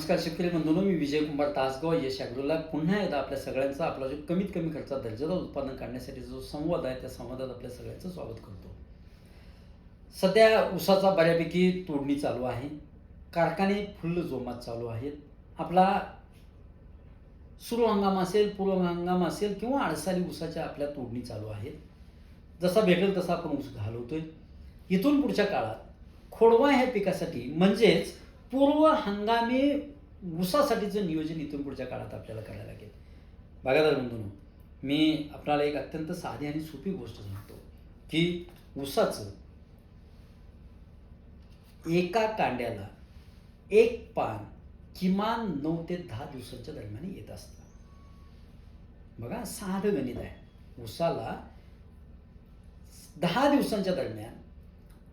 नमस्कार शेतकरी बंधूंनो मी विजय कुमार तासगाव. यश ॲग्रोला पुन्हा एकदा आपल्या सगळ्यांचा आपला जो कमीत कमी खर्चात दर्जेदार उत्पादन काढण्यासाठी जो संवाद आहे त्या संवादात आपल्या सगळ्यांचं स्वागत करतो. सध्या ऊसाचा बऱ्यापैकी तोडणी चालू आहे. कारखाने फुल्ल जोमात चालू आहेत. आपला सुरू हंगाम असेल पूर्व हंगाम असेल किंवा अडसाली ऊसाच्या आपल्या तोडणी चालू आहेत. जसा भेटेल तसा आपण ऊस घालवतोय. इथून पुढच्या काळात खोडवा ह्या पिकासाठी म्हणजेच पूर्व हंगामी ऊसासाठीचं नियोजन इथून पुढच्या काळात आपल्याला करायला लागेल. बघायला बंधून मी आपल्याला एक अत्यंत साधी आणि सोपी गोष्ट सांगतो की ऊसाचं एका कांड्याला एक पान किमान नऊ ते दहा दिवसांच्या दरम्यान येत असतं. बघा साधं गणित आहे. ऊसाला दहा दिवसांच्या दरम्यान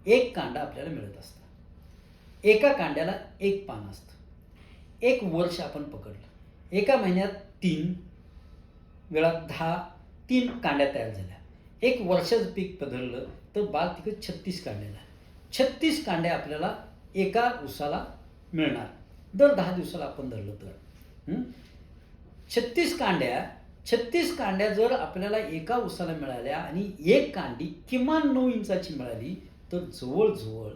एक कांडा आपल्याला मिळत असतो. एका कांड्याला एक पान असतं. एक वर्ष आपण पकडलं. एका महिन्यात तीन वेळा दहा तीन कांड्या तयार झाल्या. एक वर्षाचं पीक पधरलं तर बाग तिकडे छत्तीस कांड्या झाल्या छत्तीस कांड्या आपल्याला एका उसाला मिळणार. दर दहा दिवसाला आपण धरलं तर. छत्तीस कांड्या छत्तीस कांड्या जर आपल्याला एका उसाला मिळाल्या आणि एक कांडी किमान नऊ इंचाची मिळाली तर जवळजवळ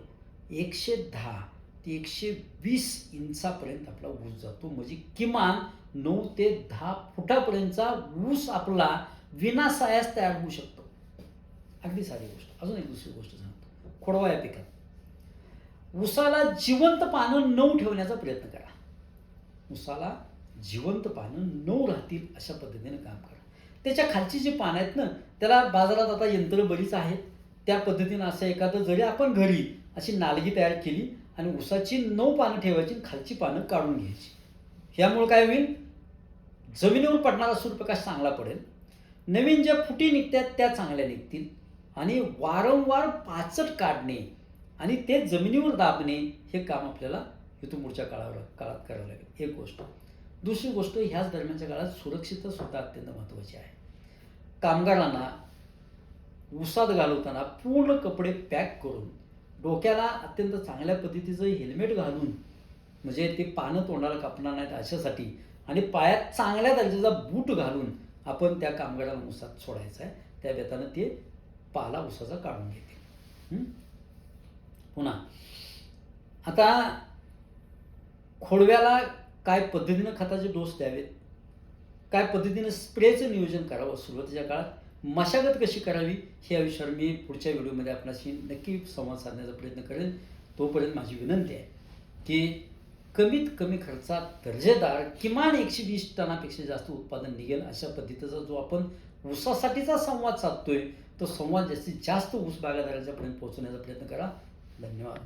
एकशे दहा ते एकशे वीस इंचापर्यंत आपला ऊस जातो. म्हणजे किमान नऊ ते दहा फुटापर्यंतचा ऊस आपला विनासायास तयार होऊ शकतो. अगदी साधी गोष्ट. अजून एक दुसरी गोष्ट सांगतो. खोडवा या पिकात. ऊसाला जिवंत पानं नऊ ठेवण्याचा प्रयत्न करा. ऊसाला जिवंत पानं नऊ राहतील अशा पद्धतीने काम करा. त्याच्या खालची जी पानं आहेत ना त्याला बाजारात आता यंत्र बरीच आहेत. त्या पद्धतीनं असं एखादं जरी आपण घरी अशी नालगी तयार केली आणि ऊसाची नऊ पानं ठेवायची खालची पानं काढून घ्यायची. ह्यामुळं काय होईल? जमिनीवर पडणारा सूर्यप्रकाश चांगला पडेल. नवीन ज्या फुटी निघतात त्या चांगल्या निघतील. आणि वारंवार पाचट काढणे आणि ते जमिनीवर दाबणे हे काम आपल्याला इथून पुढच्या काळावर काळात करावं लागेल. एक गोष्ट. दुसरी गोष्ट ह्याच दरम्यानच्या काळात सुरक्षितता सुद्धा अत्यंत महत्त्वाची आहे. कामगारांना उसात घालवताना पूर्ण कपडे पॅक करून डोक्याला अत्यंत चांगल्या पद्धतीचं हेल्मेट घालून म्हणजे ते पानं तोंडाला कापणार नाहीत अशासाठी आणि पायात चांगल्या दर्जाचा बूट घालून आपण त्या कामगाराला उसात सोडायचा आहे त्या बेतानं ते पाला उसाचा काढून घेते पुन्हा आता खोडव्याला काय पद्धतीनं खताचे डोस द्यावेत? काय पद्धतीनं स्प्रेचं नियोजन करावं? सुरुवातीच्या काळात मशागत कशी करावी हे याविषयावर मी पुढच्या व्हिडिओमध्ये आपणाशी नक्की संवाद साधण्याचा प्रयत्न करेन. तोपर्यंत माझी विनंती आहे की कमीत कमी खर्चात दर्जेदार किमान एकशे वीस टनापेक्षा जास्त उत्पादन निघेल अशा पद्धतीचा जो आपण ऊसासाठीचा संवाद साधतोय तो संवाद जास्तीत जास्त ऊस बागायतदाराच्यापर्यंत पोहोचवण्याचा प्रयत्न करा. धन्यवाद.